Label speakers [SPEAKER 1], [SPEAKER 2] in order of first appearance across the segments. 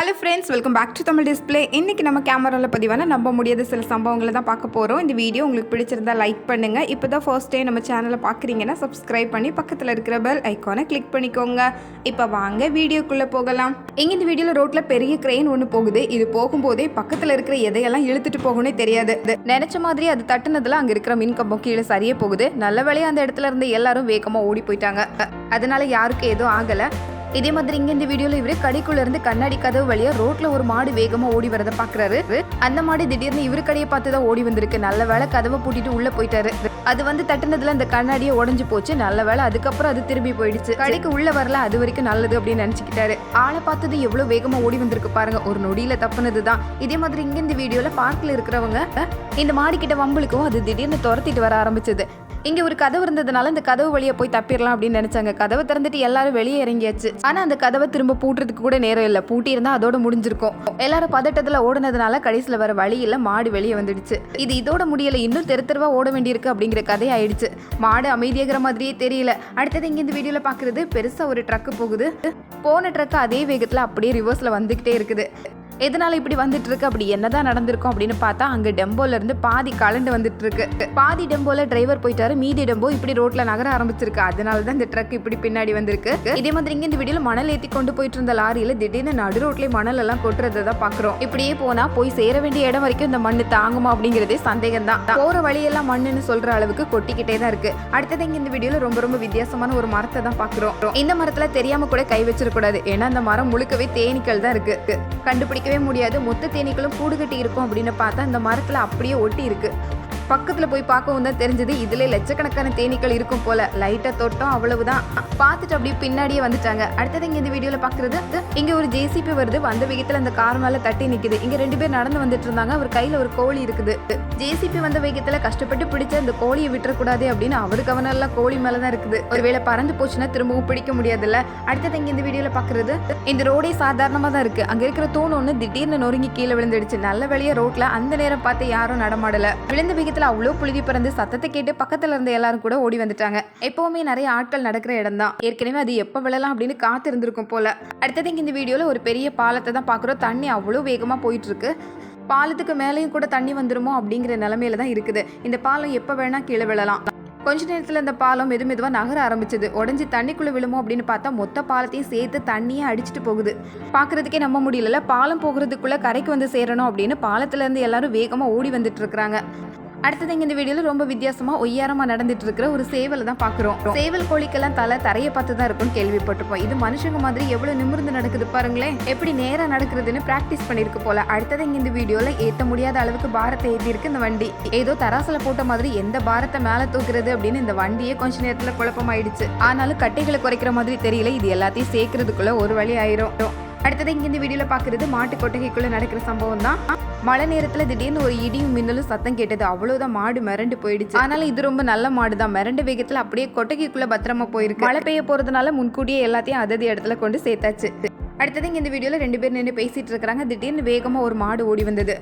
[SPEAKER 1] Hello friends welcome back to Tamil display இன்றைக்கி நம்ம கேமராவில் பதிவான நம்ப முடியாத சில சம்பவங்களை தான் பார்க்க போகிறோம் இந்த வீடியோ உங்களுக்கு பிடிச்சிருந்தா லைக் பண்ணுங்கள் இப்போ தான் ஃபர்ஸ்ட் டைம் நம்ம சேனலை பார்க்குறீங்கன்னா சப்ஸ்கிரைப் பண்ணி பக்கத்தில் இருக்கிற பெல் ஐக்கானை கிளிக் பண்ணிக்கோங்க. இப்போ வாங்க வீடியோக்குள்ளே போகலாம். இங்கே இந்த வீடியோவில் ரோட்டில் பெரிய க்ரெயின் ஒன்று போகுது. இது போகும்போதே பக்கத்தில் இருக்கிற எதையெல்லாம் இழுத்துட்டு போகணும்னே தெரியாது. நினச்ச மாதிரி அது தட்டுனதில் அங்கே இருக்கிற மின் கம்பம் கீழே சரியே போகுது. நல்ல வேலையாக அந்த இடத்துல இருந்து எல்லாரும் வேகமாக ஓடி போயிட்டாங்க. அதனால யாருக்கும் எதுவும் ஆகலை. இதே மாதிரி இங்க இந்த வீடியோல இவரு கடைக்குள்ள இருந்து கண்ணாடி கதவு வழியா ரோட்ல ஒரு மாடு வேகமா ஓடி வரத பாக்குறாரு. அந்த மாடு திடீர்னு இவரு கடையை பார்த்து தான் ஓடி வந்திருக்கு. நல்ல வேளை கதவை பூட்டிட்டு உள்ள போயிட்டாரு. அது வந்து தட்டுனதுல அந்த கண்ணாடியே உடஞ்சு போச்சு. நல்ல வேளை அதுக்கப்புறம் அது திரும்பி போயிடுச்சு. கடைக்கு உள்ள வரல. அது வரைக்கும் நல்லது அப்படின்னு நினைச்சுக்கிட்டாரு. ஆளை பார்த்தது எவ்வளவு வேகமா ஓடி வந்திருக்கு பாருங்க. ஒரு நொடியில தப்புனது தான். இதே மாதிரி இங்க இந்த வீடியோல பார்க்ல இருக்கிறவங்க இந்த மாடிக்கிட்ட கிட்ட வம்பளுக்கும் அது திடீர்னு துரத்திட்டு வர ஆரம்பிச்சது. இங்கே ஒரு கதவு இருந்ததுனால இந்த கதவு வழியை போய் தப்பிடலாம் அப்படின்னு நினைச்சாங்க. கதவை திறந்துட்டு எல்லாரும் வெளியே இறங்கியாச்சு. ஆனால் அந்த கதவை திரும்ப பூட்டுறதுக்கு கூட நேரம் இல்லை. பூட்டி இருந்தா அதோட முடிஞ்சிருக்கும். எல்லாரும் பதட்டத்தில் ஓடுனதுனால கடைசியில் வர வழியில் மாடு வெளியே வந்துடுச்சு. இது இதோட முடியல. இன்னும் தெரு தெருவாக ஓட வேண்டியிருக்கு அப்படிங்கிற கதை ஆயிடுச்சு. மாடு அமைதியாகிற மாதிரியே தெரியல. அடுத்தது இங்கே இந்த வீடியோவில் பார்க்குறது பெருசாக ஒரு ட்ரக்கு போகுது. போன ட்ரக்கு அதே வேகத்தில் அப்படியே ரிவர்ஸில் வந்துக்கிட்டே இருக்குது. எதனால இப்படி வந்துட்டு இருக்கு அப்படி என்னதான் நடந்திருக்கும் அப்படின்னு பார்த்தா அங்க டெம்போல இருந்து பாதி கலண்டு வந்துட்டு இருக்கு பாதி டெம்போல டிரைவர் போயிட்டாரு. மீதி டெம்போ இப்படி ரோட்ல நகர ஆரம்பிச்சிருக்கு. அதனால தான் இந்த ட்ரக் இப்படி பின்னாடி வந்திருக்கு. இதே மாதிரி இங்கே இந்த வீடியோல மணல் ஏத்தி கொண்டு போயிட்டு இருந்த லாரியில திடீர்னு நடு ரோட்லேயே மணல் எல்லாம் கொட்டுறதை தான் பாக்குறோம் இப்படியே போனா போய் சேர வேண்டிய இடம் வரைக்கும் இந்த மண்ணு தாங்குமா அப்படிங்கறதே சந்தேகம் தான் போற வழியெல்லாம் மண்ணுன்னு சொல்ற அளவுக்கு கொட்டிக்கிட்டே தான் இருக்கு. அடுத்தது இங்க இந்த வீடியோல ரொம்ப ரொம்ப வித்தியாசமான ஒரு மரத்தை தான் பாக்குறோம் இந்த மரத்துல தெரியாம கூட கை வச்சிடக்கூடாது. ஏன்னா அந்த மரம் முழுக்கவே தேனீக்கள் தான் இருக்கு. கண்டுபிடிக்க முடியாது. மொத்த தேனீக்களும் கூடு கட்டி இருக்கும் அப்படின்னு பார்த்தா இந்த மரத்துல அப்படியே ஒட்டி இருக்கு. பக்கத்தில் போய் பார்க்கவும் தான் தெரிஞ்சது. இதில் லட்சக்கணக்கான தேனீக்கள் இருக்கும் போல. லைட்டாக தொட்டோம் அவ்வளவுதான். பார்த்துட்டு அப்படியே பின்னாடியே வந்துட்டாங்க. அடுத்தது இங்கே இந்த வீடியோவில் பார்க்குறது இங்கே ஒரு ஜேசிபி வருது. வந்த வேகத்தில் அந்த கார் மேலே தட்டி நிற்கிது இங்கே ரெண்டு பேர் நடந்து வந்துட்டு இருந்தாங்க. அவர் கையில் ஒரு கோழி இருக்குது. ஜேசிபி வந்த வேகத்தில் கஷ்டப்பட்டு பிடிச்ச அந்த கோழியை விட்டுறக்கூடாது அப்படின்னு அவர் கவனம் எல்லாம் கோழி மேலதான் இருக்குது. ஒருவேளை பறந்து போச்சுன்னா திரும்பவும் பிடிக்க முடியாதுல்ல. அடுத்தது இங்கே இந்த வீடியோவில் பார்க்குறது இந்த ரோடே சாதாரணமாக தான் இருக்குது அங்கே இருக்கிற தூண் ஒன்று திடீர்னு நொறுங்கி கீழே விழுந்துடுச்சு. நல்ல வழியாக ரோட்டில் அந்த நேரம் பார்த்து யாரும் நடமாடலை. விழுந்த வேகத்தில் அவ்வளோ புழுதி பிறந்து சத்தத்தை கேட்டு பக்கத்தில் இருந்த எல்லாரும் கூட ஓடி வந்துட்டாங்க. எப்பவுமே நிறைய ஆட்கள் நடக்கிற இடம் தான் ஏற்கனவே அது எப்போ விழலாம் அப்படின்னு காத்து இருந்திருக்கும் போல. அடுத்தது இங்கே இந்த வீடியோவில் ஒரு பெரிய பாலத்தை தான் பார்க்குறோம் தண்ணி அவ்வளோ வேகமாக போயிட்டு இருக்கு பாலத்துக்கு மேலேயும் கூட தண்ணி வந்துருமோ அப்படிங்கிற நிலமையில தான் இருக்குது. இந்த பாலம் எப்போ வேணா கீழே விழலாம். கொஞ்ச நேரத்தில் இந்த பாலம் மெது மெதுவாக நகர ஆரம்பிச்சது. உடஞ்சி தண்ணிக்குள்ளே விழுமோ அப்படின்னு பார்த்தா மொத்த பாலத்தையும் சேர்த்து தண்ணியே அடிச்சிட்டு போகுது. பார்க்கறதுக்கே நம்ப முடியல பாலம் போகிறதுக்குள்ளே கரைக்கு வந்து சேரணும் அப்படின்னு பாலத்துலேருந்து எல்லாரும் வேகமாக ஓடி வந்துட்டு இருக்கிறாங்க. அடுத்தது இந்த வீடியோல ரொம்ப வித்தியாசமா ஒய்யாரமா நடந்துட்டு இருக்கிற ஒரு சேவலை தான் பாக்குறோம் சேவல் கோழிக்கெல்லாம் தலை தரைய பார்த்து தான் இருக்கும்னு கேள்விப்பட்டிருப்போம். இது மனுஷங்க மாதிரி எவ்வளவு நிமிர்ந்து நடக்குது பாருங்களேன். எப்படி நேரா நடக்கிறதுன்னு பிராக்டிஸ் பண்ணிருக்கு போல. அடுத்தது இந்த வீடியோல ஏத்த முடியாத அளவுக்கு பாரத்தை ஏத்தி இருக்கு இந்த வண்டி. ஏதோ தராசில் போட்ட மாதிரி எந்த பாரத்தை மேல தூக்குறது அப்படின்னு இந்த வண்டியே கொஞ்ச நேரத்துல குழப்பமாயிடுச்சு. ஆனாலும் கட்டைகளை குறைக்கிற மாதிரி தெரியல. இது எல்லாத்தையும் சேர்க்கறதுக்குள்ள ஒரு வழி ஆயிரும். அடுத்தது இங்க இந்த வீடியோவில் பாக்குறது மாட்டு கொட்டகைக்குள்ள நடக்கிற சம்பவம் தான். மழை நேரத்துல திடீர்னு ஒரு இடியும் மின்னலும் சத்தம் கேட்டது. அவ்வளவுதான் மாடு மிரண்டு போயிடுச்சு. அதனால இது ரொம்ப நல்ல மாடு தான் மிரண்டு வேகத்துல அப்படியே கொட்டகைக்குள்ள பத்திரமா போயிருக்கு. மழை பெய்ய போறதுனால முன்கூட்டியே எல்லாத்தையும் அதது இடத்துல கொண்டு சேர்த்தாச்சு. அடுத்தது இந்த வீடியோல ரெண்டு பேர் நின்று பேசிட்டு இருக்கிறாங்க. திடீர்னு வேகமா ஒரு மாடு ஓடி வந்தது.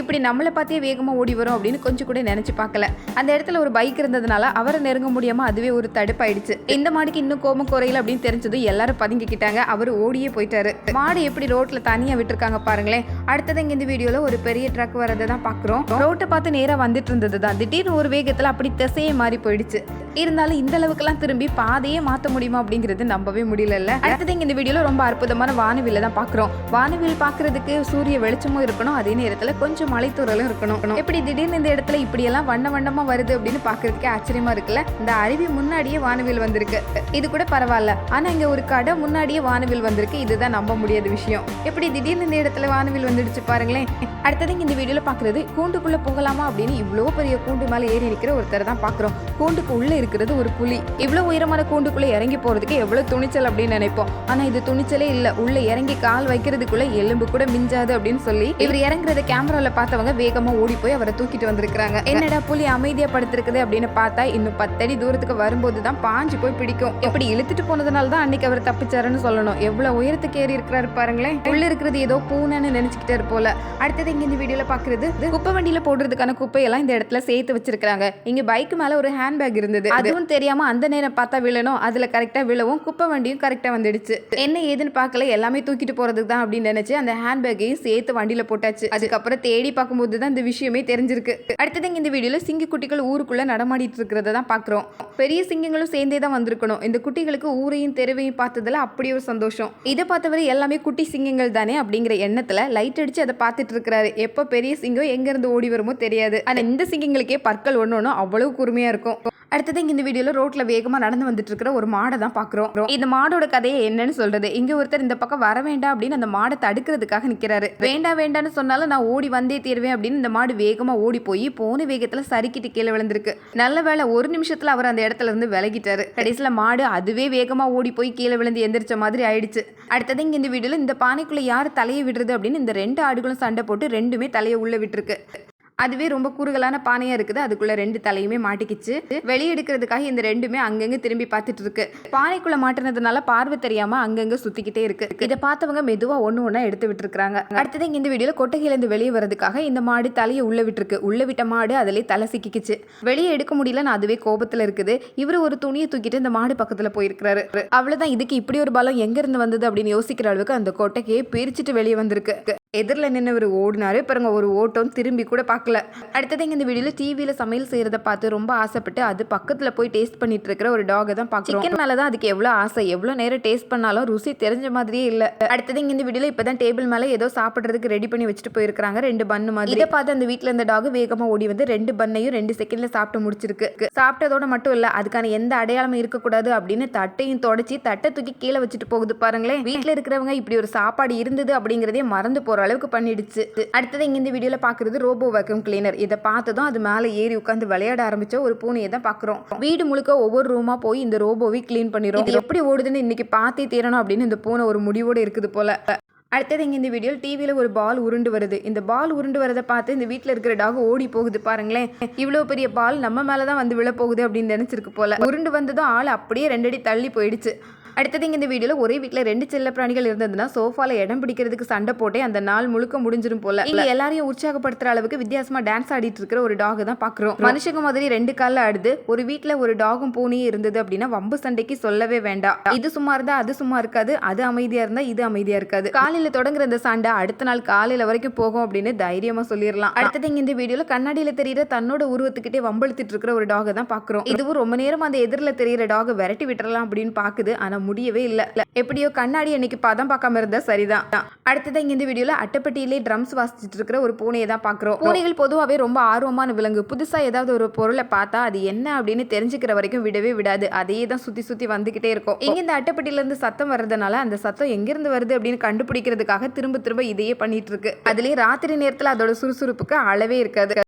[SPEAKER 1] இப்படி நம்மளை பார்த்தே வேகமாக ஓடி வரும் அப்படின்னு கொஞ்சம் கூட நினச்சி பார்க்கல. அந்த இடத்துல ஒரு பைக் இருந்ததுனால அவரை நெருங்க முடியாமல் அதுவே ஒரு தடுப்பாயிடுச்சு. இந்த மாடிக்கு இன்னும் கோபம் குறையில அப்படின்னு தெரிஞ்சதும் எல்லாரும் பதுங்கிக்கிட்டாங்க. அவர் ஓடியே போயிட்டாரு. மாடு எப்படி ரோட்டில் தனியாக விட்டுருக்காங்க பாருங்களேன். அடுத்தது இங்கே இந்த வீடியோவில் ஒரு பெரிய ட்ரக் வரதை தான் பார்க்குறோம். ரோட்டை பார்த்து நேராக வந்துட்டு இருந்தது தான். திடீர்னு ஒரு வேகத்தில் அப்படி திசையே மாறி போயிடுச்சு. இருந்தாலும் இந்த அளவுக்குலாம் திரும்பி பாதையே மாற்ற முடியுமா அப்படிங்கிறது நம்பவே முடியல அடுத்தது இங்கே இந்த வீடியோவில் ரொம்ப அற்புதமான வானவில்லை தான் பார்க்குறோம். வானவில் பார்க்குறதுக்கு சூரிய வெளிச்சமும் இருக்கணும். அதே நேரத்தில் கொஞ்சம் மலைத்தூரலும் இருக்கணும். எப்படி திடீர்னு இந்த இடத்துல இப்படி எல்லாம் வண்ண வண்ணமா வருது அப்படின்னு பாக்குறதுக்கே ஆச்சரியமா இருக்குல்ல? இந்த அருவி முன்னாடியே வானவில் வந்திருக்கு. இது கூட பரவாயில்ல. ஆனா இங்க ஒரு கடை முன்னாடியே வானவில் வந்திருக்கு. இதுதான் நம்ப முடியாத விஷயம். எப்படி திடீர்னு இந்த இடத்துல வானவில் வந்துடுச்சு பாருங்களேன். அடுத்தது இந்த வீடியோல பாக்குறது கூண்டுக்குள்ள போகலாமா அப்படின்னு இவ்வளோ பெரிய கூண்டு மேல ஏறி இருக்கிற ஒருத்தர் தான் பாக்குறோம் கூண்டுக்கு உள்ள இருக்கிறது ஒரு புலி. இவ்வளவு உயரமான கூண்டுக்குள்ள இறங்கி போறதுக்கு எவ்வளவு துணிச்சல் அப்படின்னு நினைப்போம். ஆனா இது துணிச்சலே இல்ல. உள்ள இறங்கி கால் வைக்கிறதுக்குள்ள எலும்பு கூட மிஞ்சாது அப்படின்னு சொல்லி இவர் இறங்குறத கேமரால பார்த்தவங்க வேகமா ஓடி போய் அவரை தூக்கிட்டு வந்திருக்காங்க என்னடா புலி அமைதியா படுத்திருக்குது அப்படின்னு பார்த்தா இன்னும் பத்தடி தூரத்துக்கு வரும்போது தான் பாஞ்சு போய் பிடிக்கும். எப்படி இழுத்துட்டு போனதுனால தான் அன்னைக்கு அவர் தப்பிச்சாருன்னு சொல்லணும். எவ்வளவு உயரத்துக்கு ஏறி இருக்கிறாரு பாருங்களேன். உள்ள இருக்கிறது ஏதோ பூனைன்னு நினைச்சுக்கிட்டாரு போல அடுத்தது இங்க இந்த வீடியோல பாக்குறது குப்பை வண்டியில போடுறதுக்கான குப்பையெல்லாம் இந்த இடத்துல சேர்த்து வச்சிருக்காங்க இங்க பைக் மேல ஒரு ஹேண்ட்பேக் இருந்தது. அதுவும் தெரியாம அந்த நேரம் பார்த்தா விழணும். அதுல கரெக்டா விழவும் குப்பை வண்டியும் கரெக்டா வந்துடுச்சு. என்ன ஏதுன்னு பார்க்கல. எல்லாமே தூக்கிட்டு போறதுக்கு தான் அப்படின்னு நினைச்சு அந்த ஹேண்ட்பேக்கையும் சேர்த்து வண்டியில போட்டாச்சு. அதுக்கப்புறம் தேடி பார்க்கும்போது தான் இந்த விஷயமே தெரிஞ்சிருக்கு. அடுத்தது இந்த வீடியோவில் சிங்க குட்டிகள் ஊருக்குள்ளே நடமாடிட்டு இருக்கிறத தான் பார்க்குறோம் பெரிய சிங்கங்களும் சேர்ந்தே தான் வந்திருக்கணும். இந்த குட்டிகளுக்கு ஊரையும் தெருவையும் பார்த்ததில் அப்படி ஒரு சந்தோஷம். இதை பார்த்தவரை எல்லாமே குட்டி சிங்கங்கள் தானே அப்படிங்கிற எண்ணத்தில் லைட் அடித்து அதை பார்த்துட்டு இருக்கிறாரு. எப்போ பெரிய சிங்கம் எங்கேருந்து ஓடி வருமோ தெரியாது. ஆனால் இந்த சிங்கங்களுக்கே பற்கள் ஒன்று ஒன்றும் அவ்வளவு கூர்மையாக இருக்கும். அடுத்தது இங்க இந்த வீடியோல ரோட்ல வேகமா நடந்து வந்துட்டு இருக்கிற ஒரு மாடை தான் பாக்குறோம். இந்த மாடோட கதையை என்னன்னு சொல்றது? இங்க ஒருத்தர் இந்த பக்கம் வர வேண்டாம் அப்படின்னு அந்த மாடை தடுக்கிறதுக்காக நிக்கிறாரு. வேண்டாம் வேண்டாம்னு சொன்னாலும் நான் ஓடி வந்தே தீர்வேன் அப்படின்னு இந்த மாடு வேகமா ஓடி போய் போன வேகத்துல சறுக்கிட்டு கீழே விழுந்திருக்கு. நல்ல வேலை ஒரு நிமிஷத்துல அவர் அந்த இடத்துல இருந்து விலகிட்டாரு. கடைசியில மாடு அதுவே வேகமா ஓடி போய் கீழே விழுந்து எந்திரிச்ச மாதிரி ஆயிடுச்சு. அடுத்தது இங்க இந்த வீடியோல இந்த பானைக்குள்ள யார் தலையை விடுறது அப்படின்னு இந்த ரெண்டு ஆடுகளும் சண்டை போட்டு ரெண்டுமே தலையை உள்ள விட்டுருக்கு. அதுவே ரொம்ப கூறுகளான பானையா இருக்குது. அதுக்குள்ள ரெண்டு தலையுமே மாட்டிக்கிச்சு. வெளியே எடுக்கிறதுக்காக இந்த ரெண்டுமே அங்கங்க திரும்பி பார்த்துட்டு இருக்கு பானைக்குள்ள மாட்டினதுனால பார்வை தெரியாம அங்கங்க சுத்திக்கிட்டே இருக்கு. இதை பார்த்தவங்க மெதுவா ஒண்ணு ஒண்ணா எடுத்து விட்டுருக்காங்க அடுத்தது இந்த வீடியோல கொட்டையில இருந்து வெளியே வரதுக்காக இந்த மாடு தலையை உள்ள விட்டுருக்கு. உள்ள விட்ட மாடு அதிலே தலை சிக்கிக்குச்சு. வெளியே எடுக்க முடியலன்னு அதுவே கோபத்துல இருக்குது. இவரு ஒரு துணியை தூக்கிட்டு இந்த மாடு பக்கத்துல போயிருக்கிறாரு. அவ்வளவுதான். இதுக்கு இப்படி ஒரு பலம் எங்க இருந்து வந்தது அப்படின்னு யோசிக்கிற அளவுக்கு அந்த கொட்டகையை பிரிச்சுட்டு வெளியே வந்திருக்கு. எதிரில் நின்று ஓடினாரு. பாருங்க ஒரு ஓட்டம் திரும்பி கூட பார்க்கல. அடுத்தது இங்கே இந்த வீடியோவில் டிவியில் சமையல் செய்கிறத பார்த்து ரொம்ப ஆசைப்பட்டு அது பக்கத்தில் போய் டேஸ்ட் பண்ணிட்டு இருக்கிற ஒரு டாகை தான் பார்க்குறோம். சிக்கன் மேலே தான் அதுக்கு எவ்வளோ ஆசை? எவ்வளோ நேரம் டேஸ்ட் பண்ணாலும் ருசி தெரிஞ்ச மாதிரியே இல்லை. அடுத்தது இங்கே இந்த வீடியோவில் இப்போ தான் டேபிள் மேலே ஏதோ சாப்பிட்றதுக்கு ரெடி பண்ணி வச்சுட்டு போயிருக்காங்க ரெண்டு பண்ணு மாதிரி. இதை பார்த்து அந்த வீட்டில் இந்த டாக் வேகமாக ஓடி வந்து ரெண்டு பண்ணையும் ரெண்டு செகண்டில் சாப்பிட்டு முடிச்சிருக்கு. சாப்பிட்டதோட மட்டும் இல்லை அதுக்கான எந்த அடையாளமும் இருக்கக்கூடாது அப்படின்னு தட்டையும் தொடச்சி தட்டை தூக்கி கீழே வச்சுட்டு போகுது பாருங்களேன். வீட்டில் இருக்கிறவங்க இப்படி ஒரு சாப்பாடு இருந்தது அப்படிங்கிறதே மறந்து போகிற அளவுக்கு பண்ணிடுச்சு. அடுத்தது இங்கே இந்த வீடியோவில் பாக்குறது ரோபோ வேக்யூம் கிளீனர் இதை பார்த்ததும் அது மேலே ஏறி உட்காந்து விளையாட ஆரம்பித்த ஒரு பூனையை தான் பாக்குறோம். வீடு முழுக்க ஒவ்வொரு ரூமா போய் இந்த ரோபோவை க்ளீன் பண்ணிடும் இது எப்படி ஓடுதுன்னு இன்னைக்கு பார்த்தே தீரணும் அப்படின்னு இந்த பூனை ஒரு முடிவோடு இருக்குது போல. அடுத்தது இங்கே இந்த வீடியோவில் டிவியில் ஒரு பால் உருண்டு வருது. இந்த பால் உருண்டு வரதை பார்த்து இந்த வீட்டில் இருக்கிற டாக் ஓடி போகுது பாருங்களேன். இவ்வளோ பெரிய பால் நம்ம மேலே தான் வந்து விழப்போகுது அப்படின்னு நினச்சிருக்கு போல. உருண்டு வந்ததும் ஆள் அப்படியே ரெண்டடி தள்ளி போயிடுச்சு. அடுத்தது இங்க இந்த வீடியோல ஒரே வீட்ல ரெண்டு செல்ல பிராணிகள் இருந்ததுன்னா சோஃபால இடம் பிடிக்கிறதுக்கு சண்டை போட்டே அந்த நாள் முழுக்க முடிஞ்சிரும் போல. இங்க எல்லாரையும் உற்சாகப்படுத்துற அளவுக்கு வித்தியாசமா டான்ஸ் ஆடிட்டு இருக்கிற ஒரு டாக் தான் பாக்குறோம். மனுஷங்க மாதிரி ரெண்டு கால்ல ஆடுது. ஒரு வீட்ல ஒரு டாகும் பூனையும் இருந்தது அப்படின்னா வம்பு சண்டைக்கு சொல்லவே வேண்டாம். இது சும்மா இருந்தா அது சும்மா இருக்காது. அது அமைதியா இருந்தா இது அமைதியா இருக்காது. காலையில தொடங்குற இந்த சண்டை அடுத்த நாள் காலையில வரைக்கும் போகும் அப்படின்னு தைரியமா சொல்லிடலாம் அடுத்தது இங்க இந்த வீடியோல கண்ணாடியில தெரியுற தன்னோட உருவத்துக்கிட்டே வம்பழுத்திட்டு இருக்கிற ஒரு டாக தான் பாக்குறோம். இதுவும் ரொம்ப நேரம் அந்த எதிரில் தெரியுற டாக விரட்டி விட்டுறலாம் அப்படின்னு பாக்குது. ஆனா முடியவே இல்லை. எப்படியோ கண்ணாடி அன்னைக்கு பதம் பார்க்காம இருந்தா சரிதான். அடுத்ததான் இங்க இந்த வீடியோல அட்டைப்பட்டியிலே ட்ரம்ஸ் வாசிச்சுட்டு இருக்கிற ஒரு பூனையை தான் பாக்குறோம் பூனைகள் பொதுவாகவே ரொம்ப ஆர்வமான விலங்கு. புதுசா ஏதாவது ஒரு பொருளை பார்த்தா அது என்ன அப்படின்னு தெரிஞ்சுக்கிற வரைக்கும் விடவே விடாது. அதையே தான் சுத்தி சுத்தி வந்துகிட்டே இருக்கும். இங்க இந்த அட்டைப்பட்டியில இருந்து சத்தம் வர்றதுனால அந்த சத்தம் எங்கிருந்து வருது அப்படின்னு கண்டுபிடிக்கிறதுக்காக திரும்ப திரும்ப இதையே பண்ணிட்டு இருக்கு அதுலயே ராத்திரி நேரத்துல அதோட சுறுசுறுப்புக்கு அளவே இருக்காது.